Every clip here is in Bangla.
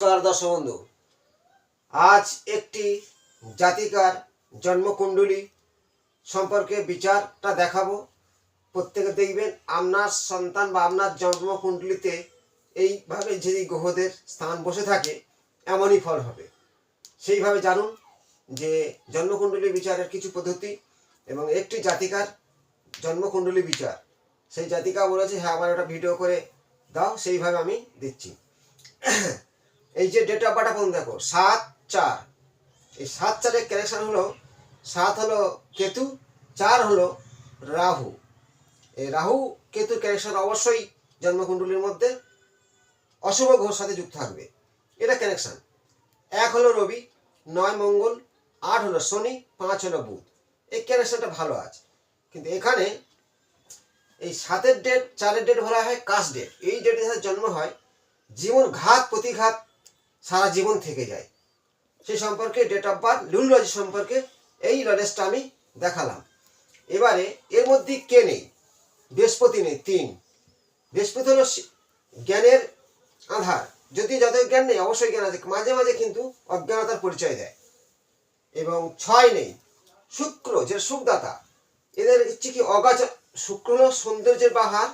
নমস্কার দর্শক বন্ধু। আজ একটি জাতিকার জন্মকুণ্ডলী সম্পর্কে বিচারটা দেখাবো। প্রত্যেকে দেখবেন, আপনার সন্তান বা আপনার জন্মকুণ্ডলিতে এইভাবে যদি গ্রহদের স্থান বসে থাকে, এমনই ফল হবে। সেইভাবে জানুন যে জন্মকুণ্ডলী বিচারের কিছু পদ্ধতি এবং একটি জাতিকার জন্মকুণ্ডলী বিচার। সেই জাতিকা বলেছে হ্যাঁ আমার ওটা ভিডিও করে দাও, সেইভাবে আমি দিচ্ছি। এই যে ডেট অফ বার্থ এখন দেখো, সাত চার। এই সাত চারের ক্যারেকশন হলো, সাত হলো কেতু, চার হলো রাহু। এই রাহু কেতু ক্যারেকশন অবশ্যই জন্মকুণ্ডলীর মধ্যে অশুভ ঘোর সাথে যুক্ত থাকবে। এটা কানেকশন এক হলো রবি, নয় মঙ্গল, আট হলো শনি, পাঁচ হলো বুধ। এই কানেকশনটা ভালো আছে। কিন্তু এখানে এই সাতের ডেট চারের ডেট বলা হয় কাশ ডেট এই ডেটে যাদের জন্ম হয় জীবন ঘাত প্রতিঘাত সারা জীবন থেকে যায়। সেই সম্পর্কে ডেট অফ বার্থ লুলজি সম্পর্কে, এই নলেজটা আমি দেখালাম। এবারে এর মধ্যে কে নেই? বৃহস্পতি নেই, তিন। বৃহস্পতি হল জ্ঞানের আধার। যদি যত জ্ঞান নেই, অবশ্যই জ্ঞান আছে। মাঝে মাঝে কিন্তু অজ্ঞানতার পরিচয় দেয়। এবং ছয় নেই, শুক্র, যে সুখদাতা। এদের হচ্ছে কি অগাচ শুক্র হলো সৌন্দর্যের বাহার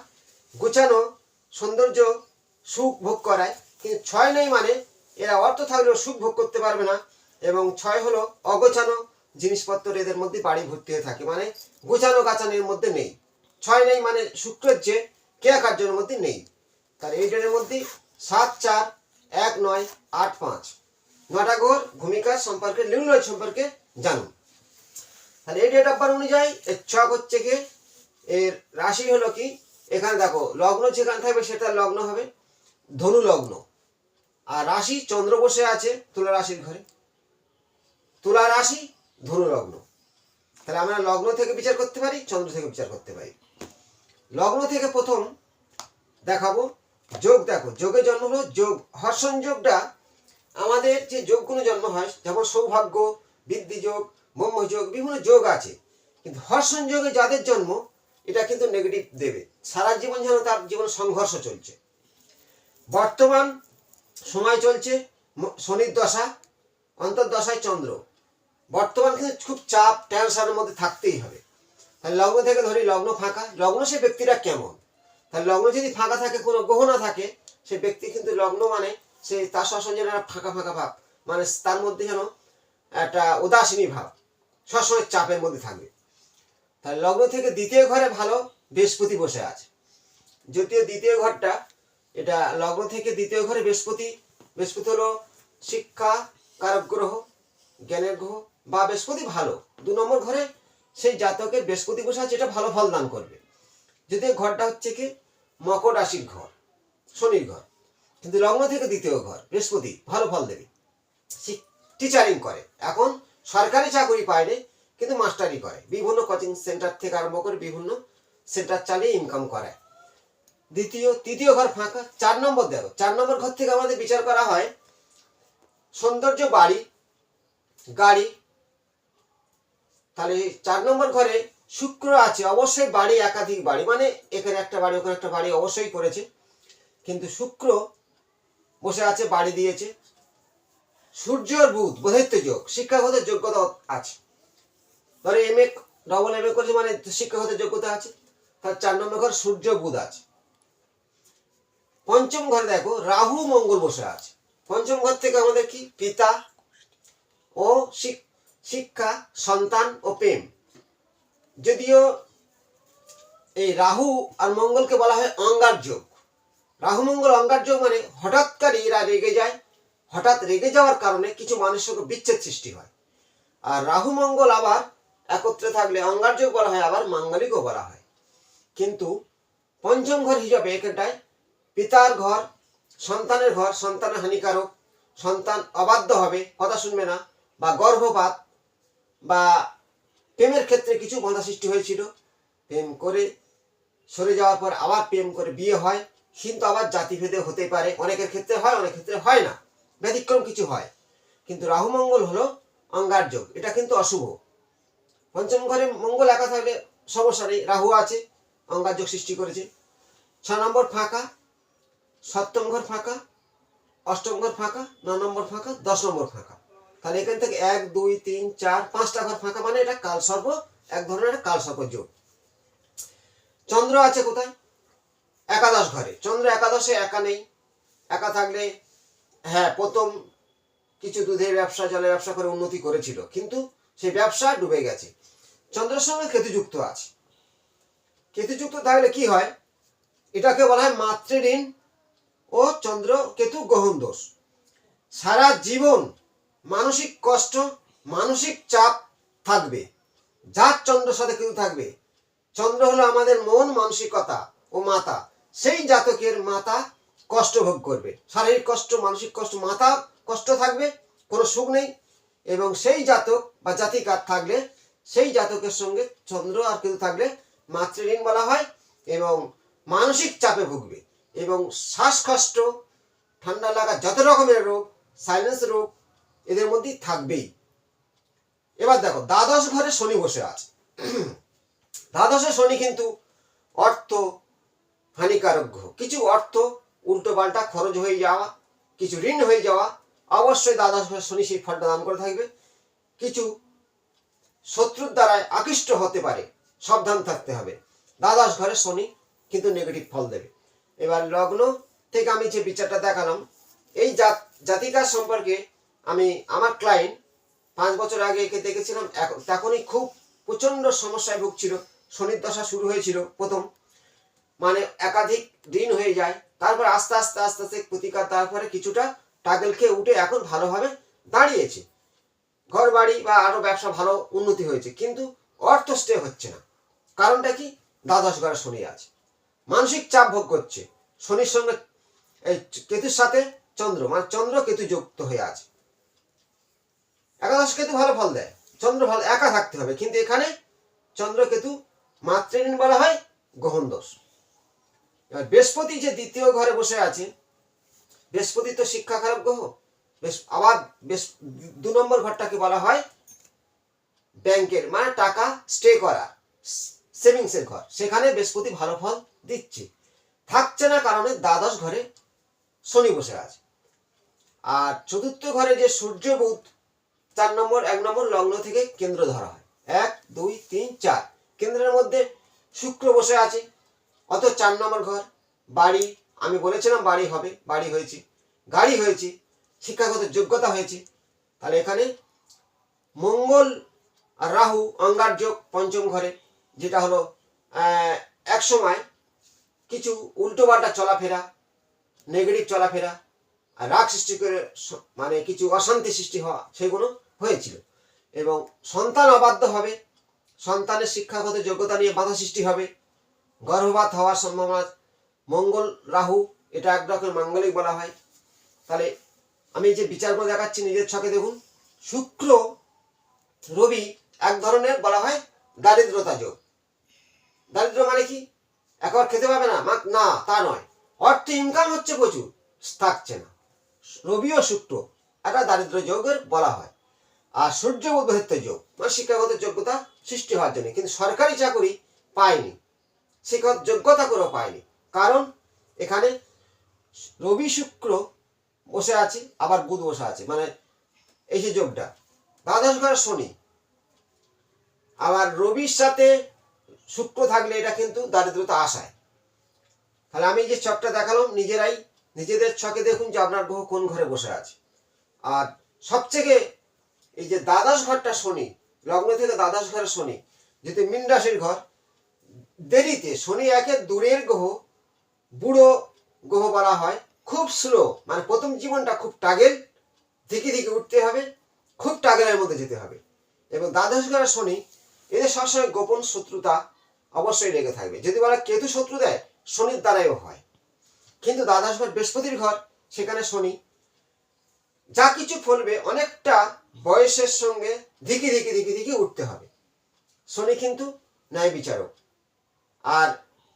গোছানো সৌন্দর্য সুখ ভোগ করায়। কিন্তু ছয় নেই মানে এরা অর্থ থাকলেও সুখ ভোগ করতে পারবে না। এবং ছয় হলো অগোছানো জিনিসপত্র এদের মধ্যে বাড়ি ভর্তি হয়ে থাকে। মানে গোছানো গাছানোর মধ্যে নেই। ছয় নেই মানে শুক্রের যে কেয়া কার্যের মধ্যে নেই। তাহলে এই ডেটের মধ্যে সাত, চার, এক, নয়, আট, পাঁচ। নটা গ্রহর ভূমিকা সম্পর্কে নির্ণয় সম্পর্কে জানুন। তাহলে এই ডেট অফ অনুযায়ী এর ছক হচ্ছে কি? এর রাশি হলো কি? এখানে দেখো, লগ্ন যেখানে থাকবে সেটা লগ্ন হবে। ধনু লগ্ন। আর রাশি চন্দ্র বসে আছে তুলা রাশির ঘরে। তুলা রাশি ধনু লগ্ন। তাহলে আমরা লগ্ন থেকে বিচার করতে পারি, চন্দ্র থেকে বিচার করতে পারি। লগ্ন থেকে প্রথম দেখাবো যোগ। দেখো, যোগে জন্ম হলো যোগ। হর্ষণ যোগটা আমাদের যে যোগগুলো জন্ম হয়, যেমন সৌভাগ্য, বৃদ্ধি যোগ ব্রহ্মযোগ বিভিন্ন যোগ আছে। কিন্তু হর্ষণ যোগে যাদের জন্ম, এটা কিন্তু নেগেটিভ দেবে। সারা জীবন যেন তার জীবন সংঘর্ষ চলছে। বর্তমান সময় চলছে শনির দশা অন্তর্দশায় চন্দ্র। বর্তমান কিন্তু খুব চাপ টেনশনের মধ্যে থাকতেই হবে। তাহলে লগ্ন থেকে ধরি, লগ্ন ফাঁকা। লগ্ন সে ব্যক্তিরা কেমন? তাহলে লগ্ন যদি ফাঁকা থাকে, কোনো গ্রহ না থাকে, সে ব্যক্তি কিন্তু লগ্ন মানে সে তার সবসময় যেন ফাঁকা ফাঁকা ভাব মানে তার মধ্যে যেন একটা উদাসীনী ভাব, সবসময় চাপের মধ্যে থাকবে। তাহলে লগ্ন থেকে দ্বিতীয় ঘরে ভালো, বৃহস্পতি বসে আছে। যদিও দ্বিতীয় ঘরটা এটা লগ্ন থেকে দ্বিতীয় ঘরে বৃহস্পতি। বৃহস্পতি হলো শিক্ষা কারক গ্রহ জ্ঞানের গ্রহ বা বৃহস্পতি ভালো। দু নম্বর ঘরে সেই জাতকের বৃহস্পতি বসে আছে, এটা ভালো ফল দান করবে। যদিও ঘরটা হচ্ছে কি, মকর রাশির ঘর, শনির ঘর। কিন্তু লগ্ন থেকে দ্বিতীয় ঘর, বৃহস্পতি, ভালো ফল দেবে। টিচারিং করে। এখন সরকারি চাকরি পায়নি, কিন্তু মাস্টারি করে। বিভিন্ন কোচিং সেন্টার থেকে আরম্ভ করে বিভিন্ন সেন্টার চালিয়ে ইনকাম করে দ্বিতীয়, তৃতীয় ঘর ফাঁকা, চার নম্বর দেখো, চার নম্বর ঘর থেকে আমাদের বিচার করা হয়, সৌন্দর্য বাড়ি, গাড়ি, তাহলে চার নম্বর ঘরে শুক্র আছে, অবশ্যই বাড়ি একাধিক বাড়ি মানে এখানে একটা বাড়ি, ওখানে একটা বাড়ি অবশ্যই করেছে, কিন্তু শুক্র বসে আছে, বাড়ি দিয়েছে, সূর্য আর বুধ বোধায়িত্ব যোগ, শিক্ষাগত যোগ্যতা আছে, ধরো M A double M A করেছে মানে শিক্ষাগত যোগ্যতা আছে তার চার নম্বর ঘর সূর্য, বুধ আছে পঞ্চম ঘরে দেখো, রাহু মঙ্গল বসে আছে। পঞ্চম ঘর থেকে আমাদের কি? পিতা ও শিক- শিক্ষা, সন্তান ও প্রেম। যদিও এই রাহু আর মঙ্গলকে বলা হয় অঙ্গার যোগ। রাহু, মঙ্গল, অঙ্গার যোগ মানে হঠাৎকারই এরা রেগে যায়। হঠাৎ রেগে যাওয়ার কারণে কিছু মানুষের বিচ্ছেদ সৃষ্টি হয়। আর রাহু, মঙ্গল আবার একত্রে থাকলে অঙ্গার যোগ বলা হয়, আবার মাঙ্গলিকও বলা হয়। কিন্তু পঞ্চম ঘর হিসাবে এখানটায় পিতার ঘর, সন্তানের ঘর, সন্তানের হানিকারক, সন্তান অবাধ্য হবে, কথা শুনবে না, বা গর্ভপাত, বা প্রেমের ক্ষেত্রে কিছু বাধা সৃষ্টি হয়েছিল, প্রেম করে সরে যাওয়ার পর আবার প্রেম করে বিয়ে হয়, কিন্তু আবার জাতিভেদে হতে পারে, অনেকের ক্ষেত্রে হয় অনেক ক্ষেত্রে হয় না, ব্যতিক্রম কিছু হয়। কিন্তু রাহু মঙ্গল হলো অঙ্গার যোগ, এটা কিন্তু অশুভ। পঞ্চম ঘরে মঙ্গল একা থাকলে সমস্যা নেই, রাহু আছে, অঙ্গার যোগ সৃষ্টি করেছে। ছ নম্বর ফাঁকা সপ্তম ঘর ফাঁকা, অষ্টম ঘর ফাঁকা ন নম্বর ফাঁকা, দশ নম্বর ফাঁকা। তাহলে এখান থেকে এক, দুই, তিন, চার, পাঁচটা ঘর ফাঁকা মানে এটা কাল সর্ব, এক ধরনের একটা কাল সর্প যোগ চন্দ্র আছে কোথায়? একাদশ ঘরে। চন্দ্র একাদশে একা নেই। একা থাকলে হ্যাঁ প্রথম কিছু দুধের ব্যবসা, জলের ব্যবসা করে উন্নতি করেছিল, কিন্তু সেই ব্যবসা ডুবে গেছে। চন্দ্রের সঙ্গে কেতুযুক্ত আছে। কেতুযুক্ত থাকলে কি হয়? এটাকে বলা হয় মাতৃঋণ ও চন্দ্র কেতু গ্রহণ দোষ। সারা জীবন মানসিক কষ্ট, মানসিক চাপ থাকবে। যার চন্দ্রের সাথে কেতু থাকবে, চন্দ্র হলো আমাদের মন মানসিকতা ও মাতা। সেই জাতকের মাতা কষ্ট ভোগ করবে। শারীরিক কষ্ট, মানসিক কষ্ট মাথা কষ্ট থাকবে, কোনো সুখ নেই। এবং সেই জাতক বা জাতিকার থাকলে, সেই জাতকের সঙ্গে চন্দ্র আর কেতু থাকলে মাতৃঋণ বলা হয় এবং মানসিক চাপে ভুগবে। এবং শ্বাসকষ্ট, ঠান্ডা লাগা যত রকমের রোগ সাইলেন্স রোগ, এদের মধ্যেই থাকবেই। এবার দেখো, দ্বাদশ ঘরে শনি বসে আছে। দ্বাদশে শনি কিন্তু অর্থ হানিকারক কিছু অর্থ উল্টো পাল্টা খরচ হয়ে যাওয়া, কিছু ঋণ হয়ে যাওয়া, অবশ্যই দ্বাদশ ঘরে শনি সেই ফলটা দান করে থাকবে। কিছু শত্রুর দ্বারায় আকৃষ্ট হতে পারে, সাবধান থাকতে হবে। দ্বাদশ ঘরে শনি কিন্তু নেগেটিভ ফল দেবে। এবার লগ্ন থেকে আমি যে বিচারটা দেখালাম, এই জাত, জাতিকার সম্পর্কে আমি, আমার ক্লায়েন্ট পাঁচ বছর আগে একে দেখেছিলাম তখনই খুব প্রচণ্ড সমস্যায় ভুগছিল, শনির দশা শুরু হয়েছিল প্রথম। মানে একাধিক দিন হয়ে যায়, তারপর আস্তে আস্তে আস্তে আস্তে প্রতিকার তারপরে কিছুটা টাগেল খেয়ে উঠে এখন ভালোভাবে দাঁড়িয়েছে। ঘর বাড়ি বা আরও ব্যবসা ভালো উন্নতি হয়েছে, কিন্তু অর্থ স্টে হচ্ছে না। কারণটা কি? দ্বাদশ ঘরে শনি আছে। মানসিক চাপ ভোগ করছে। শনির সঙ্গে কেতুর সাথে চন্দ্র মানে চন্দ্র কেতু যুক্ত হয়ে আছে। একাদশ কেতু ভালো ফল দেয়। চন্দ্র ভালো, একা থাকতে হবে। কিন্তু এখানে চন্দ্র কেতু মাতৃঋণ বলা হয় গ্রহণ দোষ। এবার বৃহস্পতি যে দ্বিতীয় ঘরে বসে আছে, বৃহস্পতি তো শিক্ষা খারাপ গ্রহ। আবার দু নম্বর ঘরটাকে বলা হয় ব্যাংকের মানে টাকা স্টে করা, সেভিংসের ঘর। সেখানে বৃহস্পতি ভালো ফল দিচ্ছে। থাকছে না কারণে দ্বাদশ ঘরে শনি বসে আছে। আর চতুর্থ ঘরে যে সূর্য বুধ, চার নম্বর, এক নম্বর লগ্ন থেকে কেন্দ্র ধরা হয়। এক, দুই, তিন, চার। কেন্দ্রের মধ্যে শুক্র বসে আছে অত চার নম্বর ঘর, বাড়ি, আমি বলেছিলাম বাড়ি হবে, বাড়ি হয়েছে, গাড়ি হয়েছে, শিক্ষাগত যোগ্যতা হয়েছে। তাহলে এখানে মঙ্গল আর রাহু অঙ্গার যোগ পঞ্চম ঘরে, যেটা হলো এক সময় কিছু উল্টোপাল্টা চলাফেরা নেগেটিভ চলাফেরা আর রাগ সৃষ্টি করে মানে কিছু অশান্তি সৃষ্টি হওয়া সেগুলো হয়েছিল। এবং সন্তান অবাধ্য হবে, সন্তানের শিক্ষাগত যোগ্যতা নিয়ে বাধা সৃষ্টি হবে, গর্ভপাত হওয়ার সম্ভাবনা, মঙ্গল রাহু এটা একরকম মাঙ্গলিক বলা হয়। তাহলে আমি যে বিচার করে দেখাচ্ছি নিজের ছকে দেখুন, শুক্র, রবি এক ধরনের বলা হয় দারিদ্রতা যোগ। দারিদ্র মানে কি? একবার খেতে পাবে না? না, তা নয়। অর্থ ইনকাম হচ্ছে প্রচুর। থাকছে না। রবি ও শুক্র, একটা দারিদ্র যোগের বলা হয়। আর সূর্য উদ্বৃত্ত যোগ মানে শিক্ষাগত যোগ্যতা সৃষ্টি হওয়ার জন্য। কিন্তু সরকারি চাকরি পায়নি। শিক্ষাগত যোগ্যতা করেও পায়নি। কারণ এখানে রবি, শুক্র বসে আছে, আবার বুধ বসে আছে। মানে এই যে যোগটা। দ্বাদশ ঘর শনি। আবার রবির সাথে শুক্র থাকলে এটা কিন্তু দারিদ্রতা আসায় তাহলে আমি যে ছকটা দেখালাম, নিজেরাই, নিজেদের ছকে দেখুন যে আপনার গ্রহ কোন ঘরে বসে আছে। আর সবথেকে এই যে দ্বাদশ ঘরটা শনি, লগ্ন থেকে দ্বাদশ ঘরে শনি, যেহেতু মীন রাশির ঘর, দেরিতে শনি একে দূরের গ্রহ, বুড়ো গ্রহ বলা হয়, খুব স্লো মানে প্রথম জীবনটা খুব টাগেল দিকে দিকে উঠতে হবে, খুব টাগেলের মধ্যে যেতে হবে। এবং দ্বাদশ ঘরে শনি, এদের সবসময় গোপন শত্রুতা অবশ্যই লেগে থাকবে। যদি বলা কেতু শত্রু দেয়, শনির দ্বারাইও হয়। কিন্তু দ্বাদশ ঘর বৃহস্পতির ঘর, সেখানে শনি। যা কিছু ফলবে, অনেকটা বয়সের সঙ্গে ধিকি ধিকি ধিকি ধিকি উঠতে হবে। শনি কিন্তু ন্যায় বিচারক। আর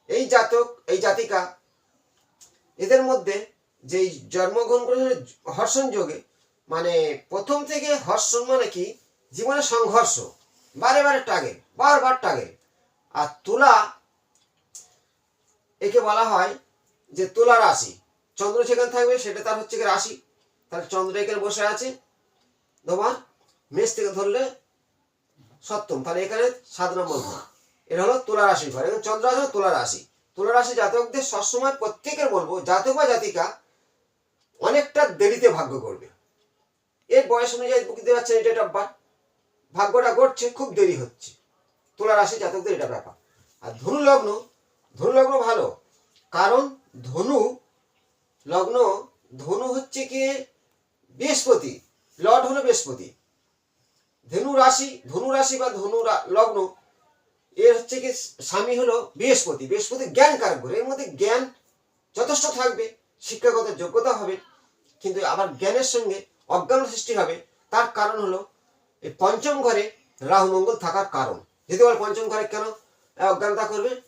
এই জাতক, এই জাতিকা, এদের মধ্যে যেই জন্মগ্রহণ করেছে হর্ষণ যোগে মানে প্রথম থেকে হর্ষণ মানে কি? জীবনে সংঘর্ষ। বারে বারে টাগে, বারবার টাগে। আর তুলা, একে বলা হয় যে তুলা রাশি। চন্দ্র যেখানে থাকবে, সেটা তার হচ্ছে রাশি। তাহলে চন্দ্র এখানে বসে আছে। তোমার মেষ থেকে ধরলে সপ্তম। তাহলে এখানে সাত নম্বর ঘর। এটা হলো তুলা রাশি ঘর। এবং চন্দ্র আছে তুলা রাশি। তুলা রাশি জাতকদের সবসময় প্রত্যেকের বলব, জাতক বা জাতিকা অনেকটা দেরিতে ভাগ্য করবে। এর বয়স অনুযায়ী বুকিতে পারছেন, এটা একটা ভাগ্যটা ঘটছে, খুব দেরি হচ্ছে। তুলা রাশি জাতকদের এটা ব্যাপার। আর ধনু লগ্ন ধনু লগ্ন ভালো, কারণ ধনু লগ্ন, ধনু হচ্ছে কি বৃহস্পতি, লর্ড হলো বৃহস্পতি। ধনু রাশি ধনু রাশি বা ধনু লগ্ন, এর হচ্ছে কি স্বামী হলো বৃহস্পতি। বৃহস্পতি জ্ঞান কারক। এর মধ্যে জ্ঞান যথেষ্ট থাকবে, শিক্ষাগত যোগ্যতা হবে, কিন্তু আবার জ্ঞানের সঙ্গে অজ্ঞান সৃষ্টি হবে। তার কারণ হলো, এই পঞ্চম ঘরে রাহু মঙ্গল থাকার কারণ। যদি বল পঞ্চম ঘরে কেন? অজ্ঞানতা করবে।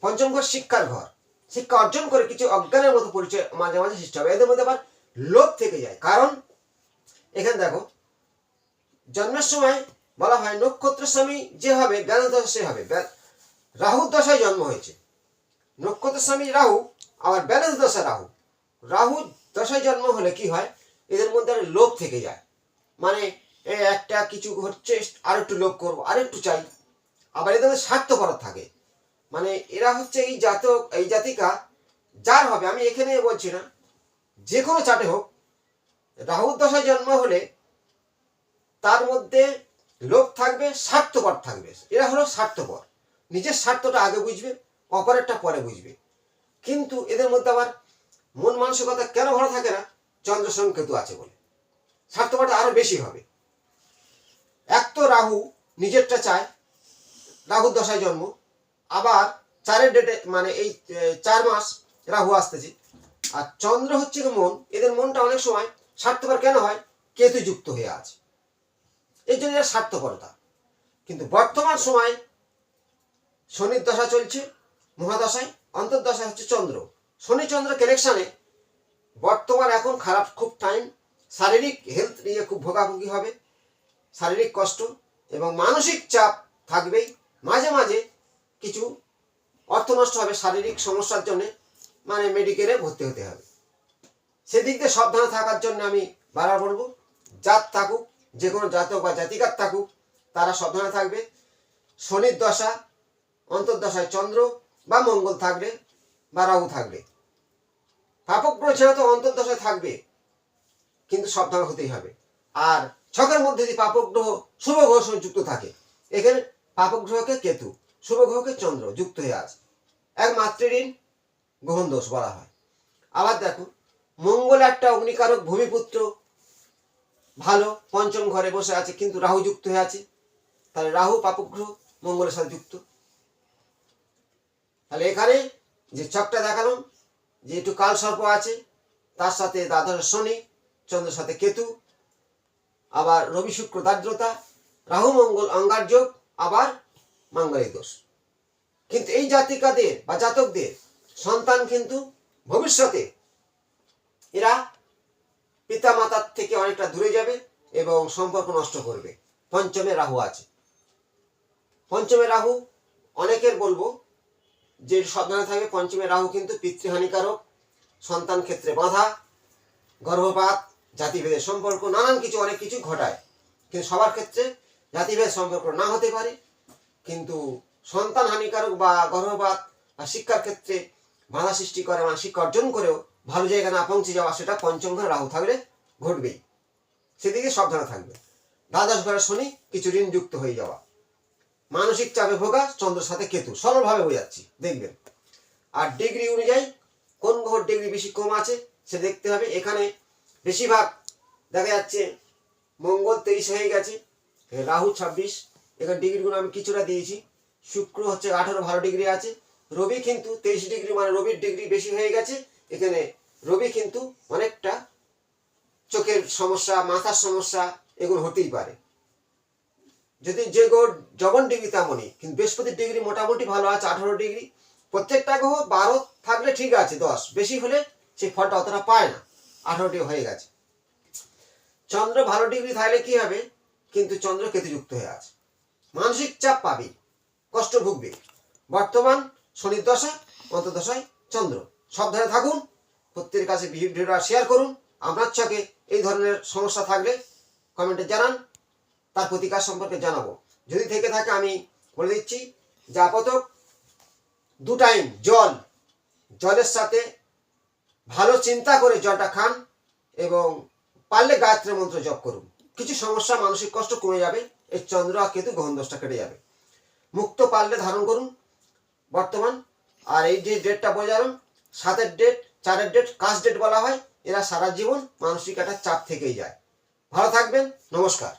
পঞ্চম ঘর শিক্ষার ঘর। শিক্ষা অর্জন করে কিছু অজ্ঞানের মতো পরিচয় মাঝে মাঝে সৃষ্টি হবে। এদের মধ্যে আবার লোভ থেকে যায়। কারণ এখানে দেখো, জন্মের সময় বলা হয়, নক্ষত্র স্বামী যে হবে জ্ঞান সে হবে। রাহুর দশায় জন্ম হয়েছে। নক্ষত্র স্বামী রাহু, আবার ব্যালেন্স দশা রাহু। রাহু দশায় জন্ম হলে কি হয়? এদের মধ্যে লোভ থেকে যায়। মানে একটা কিছু হচ্ছে আর একটু লোভ করব আর একটু চাই। আবার এদের স্বার্থপরতা থাকে। মানে এরা হচ্ছে এই জাতক এই জাতিকা, যার হবে, আমি এখানে বলছি না। যে কোনো চাটে হোক রাহুর দশায় জন্ম হলে তার মধ্যে লোভ থাকবে, স্বার্থপর থাকবে। এরা হলো স্বার্থপর। নিজের স্বার্থটা আগে বুঝবে, অপরেরটা পরে বুঝবে। কিন্তু এদের মধ্যে আবার মন মানসিকতা কেন ভালো থাকে না? চন্দ্র সংকেতু আছে বলে। স্বার্থপরটা আরও বেশি হবে। এক তো রাহু নিজেরটা চায় রাহুর দশায় জন্ম। আবার চারের ডেটে মানে এই চার মাস রাহু আসতেছে। আর চন্দ্র হচ্ছে কি মন। এদের মনটা অনেক সময় স্বার্থপর কেন হয়? কেতু যুক্ত হয়ে আছে। এই জন্য এরা স্বার্থপরতা। কিন্তু বর্তমান সময় শনির দশা চলছে, মহাদশায় অন্তর্দশা হচ্ছে চন্দ্র। শনি চন্দ্র কানেকশানে বর্তমান এখন খারাপ, খুব টাইম শারীরিক হেলথ নিয়ে খুব ভোগাভুগি হবে। শারীরিক কষ্ট এবং মানসিক চাপ থাকবেই। মাঝে মাঝে কিছু অর্থ নষ্ট হবে, শারীরিক সমস্যার জন্য মানে মেডিকেলে ভর্তি হতে হবে। সেদিক দিয়ে সাবধানে থাকার জন্য আমি বারবার বলব, জাত থাকুক, যে কোনো জাতক বা জাতিকার থাকুক, তারা সাবধানে থাকবে। শনির দশা, অন্তর্দশায় চন্দ্র বা মঙ্গল থাকবে বা রাহু থাকবে। পাপগ্রহ ছেড়ে তো অন্তর্দশায় থাকবে, কিন্তু সাবধান হতেই হবে। আর ছকের মধ্যে যদি পাপগ্রহ শুভ গ্রহ যুক্ত থাকে, এখানে পাপগ্রহকে কেতু, শুভ গ্রহকে চন্দ্র, যুক্ত হয়ে আছে এক মাতৃঋণ গ্রহণ দোষ বলা হয়। আবার দেখো, মঙ্গল একটা অগ্নিকারক ভূমিপুত্র, ভালো, পঞ্চম ঘরে বসে আছে, কিন্তু রাহু যুক্ত হয়ে আছে। তাহলে রাহু পাপগ্রহ মঙ্গলের সাথে যুক্ত। তাহলে এখানে যে চকটা দেখালাম, যে একটু কাল সর্প আছে, তার সাথে দ্বাদশ শনি, চন্দ্রের সাথে কেতু, আবার রবি শুক্র দার্দ্রতা, রাহু, মঙ্গল অঙ্গার যোগ আবার মাঙ্গলিক দোষ। কিন্তু এই জাতিকাদের বা জাতকদের সন্তান কিন্তু ভবিষ্যতে এরা পিতা মাতার থেকে অনেকটা দূরে যাবে এবং সম্পর্ক নষ্ট করবে। পঞ্চমে রাহু আছে। পঞ্চমে রাহু অনেকের বলব যে সাবধানে থাকবে, পঞ্চমে রাহু কিন্তু পিতৃহানিকারক, সন্তান ক্ষেত্রে বাধা, গর্ভপাত, জাতিভেদের সম্পর্ক, নানান কিছু, অনেক কিছু ঘটায়। কিন্তু সবার ক্ষেত্রে জাতিভেদ সম্পর্ক না হতে পারে, কিন্তু সন্তান হানিকারক বা গর্ভপাত বা শিক্ষার ক্ষেত্রে বাধা সৃষ্টি করে মানে শিক্ষা অর্জন করেও ভালো জায়গায় না পৌঁছে যাওয়া, সেটা পঞ্চম ঘরে রাহু থাকলে ঘটবেই সেদিকে সাবধানে থাকবে। দ্বাদশ ঘরে শনি কিছু ঋণ যুক্ত হয়ে যাওয়া। মানসিক চাপে ভোগা চন্দ্রের সাথে কেতু, সরলভাবে হয়ে বোঝাচ্ছি দেখবেন। আর ডিগ্রি অনুযায়ী কোন গ্রহর ডিগ্রি বেশি কম আছে, সে দেখতে হবে। এখানে বেশিরভাগ দেখা যাচ্ছে মঙ্গল তেইশ হয়ে গেছে রাহু ছাব্বিশ, এখানে ডিগ্রিগুলো আমি কিছুটা দিয়েছি। শুক্র হচ্ছে আঠারো ভালো ডিগ্রি আছে। রবি কিন্তু তেইশ ডিগ্রি মানে রবির ডিগ্রি বেশি হয়ে গেছে। এখানে রবি কিন্তু অনেকটা চোখের সমস্যা, মাথার সমস্যা, এগুলো হতেই পারে। যদি যে গ্রহ জবন ডিগ্রি তেমনই, কিন্তু বৃহস্পতির ডিগ্রি মোটামুটি ভালো আছে, আঠারো ডিগ্রি। প্রত্যেকটা গ্রহ বারো থাকলে ঠিক আছে, দশ। বেশি হলে সেই ফলটা অতটা পায় না। আঠারো ডিগ্রি হয়ে গেছে। চন্দ্র ভালো ডিগ্রি থাকলে কি হবে? কিন্তু চন্দ্র কেতুযুক্ত হয়ে আছে। মানসিক চাপ পাবে, কষ্ট ভুগবে। বর্তমান শনির দশা, অন্তর্দশায় চন্দ্র। সাবধানে থাকুন, প্রত্যেকের কাছে ভিডিওটা শেয়ার করুন। আপনার চোখে এই ধরনের সমস্যা থাকলে কমেন্টে জানান, তার প্রতিকার সম্পর্কে জানাব। যদি থেকে থাকে আমি বলে দিচ্ছি, যে আপাতত দু টাইম জল, জলের সাথে ভালো চিন্তা করে জলটা খান এবং পারলে গায়ত্রী মন্ত্র জপ করুন। কিছু সমস্যা মানসিক কষ্ট কমে যাবে এই চন্দ্র আর কেতু গ্রহণ দশটা কেটে যাবে। মুক্ত পারলে ধারণ করুন বর্তমান, আর এই যে ডেটটা বোঝালাম সাতের ডেট চারের ডেট কাস্ট ডেট বলা হয়, এরা সারা জীবন মানসিক একটা চাপ থেকেই যায়। ভালো থাকবেন, নমস্কার।